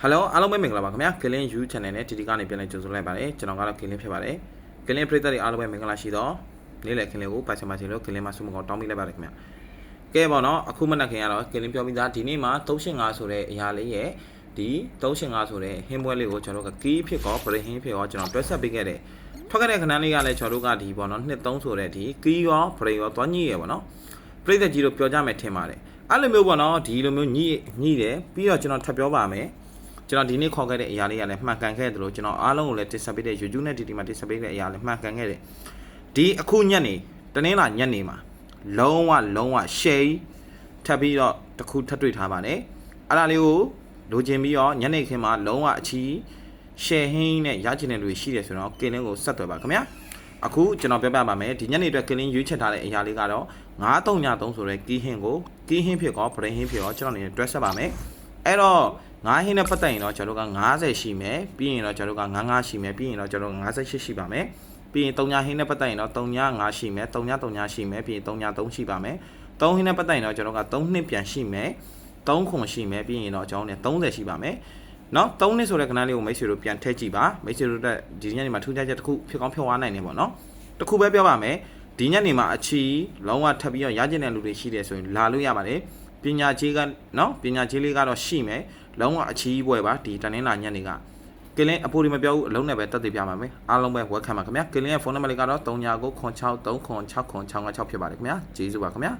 ဟယ်လိုအားလုံးပဲမင်္ဂလာပါခင်ဗျာ Killing You Channel နဲ့ဒီဒီကနေပြန်လည်ကြိုဆိုလိုက်ပါတယ်ကျွန်တော်ကတော့ Killing ဖြစ်ပါတယ် Killing ပရိသတ်တွေအားလုံးပဲမင်္ဂလာရှိတော့နေ့လည် Killing ကိုပိုင်ချင်ပါချင်လို့ Killing မှာဆုမကောင်းတောင်းပေးလိုက်ပါတယ်ခင်ဗျာကဲပေါ့နော်အခုမနက်ခင်ကတော့ Killing ပြောပြီးသားဒီနေ့မှာ385ဆိုတဲ့အရာလေးရဲ့ဒီ385ဆိုတဲ့ဟင်းပွဲလေးကိုကျွန်တော်တို့ကကီးဖြစ်ကောပရိဟင်းဖြစ်ကောကျွန်တော်တွဲဆက်ပေးခဲ့တယ်ထွက်ခဲ့တဲ့ခဏလေးကလည်းကျွန်တော်တို့ကဒီပေါ့နော်နှစ်3ဆိုတဲ့ဒီကီးရောပရိရောသွားညှိရပေါ့နော်ပရိသတ်ကြီးတို့ပြောကြမယ်ထင်ပါတယ်အဲ့လိုမျိုးပေါ့နော်ဒီလိုမျိုးညှိညှိတယ်ပြီးတော့ကျွန်တော်ထပ်ပြောပါမယ် ကျွန်တော်ဒီနေ့ခေါ်ခဲ့တဲ့အရာလေးကလည်းမှန်ကန်ခဲ့တယ်လို့ကျွန်တော်အားလုံးကိုလည်းတင်ဆက်ပေးတဲ့ YouTube နဲ့ DD မှာတင်ဆက်ပေးတဲ့အရာလည်းမှန်ကန်ခဲ့တယ်ဒီအခုညနေတနင်္လာညနေမှာလုံးဝလုံးဝ share ထပ်ပြီးတော့တစ်ခုထပ်တွေ့ထားပါတယ်အဲ့ဒါလေးကိုလိုချင်ပြီးတော့ညနေခင်းမှာလုံးဝအချီ share ဟင်းနဲ့ရချင်တဲ့လူတွေရှိတယ်ဆိုတော့ကင်းလင်းကိုဆက်သွယ်ပါခင်ဗျာအခုကျွန်တော်ပြပြပါမယ်ဒီညနေအတွက်ကင်းလင်းရွေးချက်ထားတဲ့အရာလေးကတော့9393ဆိုတဲ့ကီးဟင်းကိုကီးဟင်းဖြစ်ကောဗရင်ဟင်းဖြစ်ကောကျွန်တော်အနေနဲ့တွဲဆက်ပါမယ်အဲ့တော့ ငါးဟင်းနဲ့ပတ်သက်ရင်တော့ကျွန်တော်တို့က90ရှိမယ်ပြီးရင်တော့ကျွန်တော်တို့က95ရှိမယ်ပြီးရင်တော့ကျွန်တော်တို့98ရှိပါမယ်ပြီးရင်3ညဟင်းနဲ့ပတ်သက်ရင်တော့3ည5ရှိမယ်3ည3ညရှိမယ်ပြီးရင်3ည3ရှိပါမယ်3ဟင်းနဲ့ပတ်သက်ရင်တော့ကျွန်တော်တို့က3နှစ်ပြန်ရှိမယ်3ခွန်ရှိမယ်ပြီးရင်တော့ကျွန်တော်တို့30ရှိပါမယ်နော်3နှစ်ဆိုတဲ့ကဏ္ဍလေးကိုမိတ်ဆွေတို့ပြန်ထည့်ကြည့်ပါမိတ်ဆွေတို့တက်ဒီညနေမှာထူးခြားချက်တစ်ခုဖြစ်ကောင်းဖြစ်သွားနိုင်တယ်ပေါ့နော်တစ်ခုပဲပြောပါမယ်ဒီညနေမှာအချီလုံးဝထပ်ပြီးတော့ရကျင်တဲ့လူတွေရှိတယ်ဆိုရင်လာလို့ရပါတယ်ပညာကြီးကနော်ပညာကြီးလေးကတော့ရှိမယ် လုံးဝအချီးပွဲပါဒီတနင်္လာညနေကကလင်းအဖိုးဒီမပြောဘူးအလုံးနဲ့ပဲတက်တည်ပြပါမယ်အားလုံးပဲဝက်ခံပါခင်ဗျာကလင်းရဲ့ဖုန်းနံပါတ်လေးကတော့3993633696ဖြစ်ပါတယ်ခင်ဗျာကျေးဇူးပါခင်ဗျာ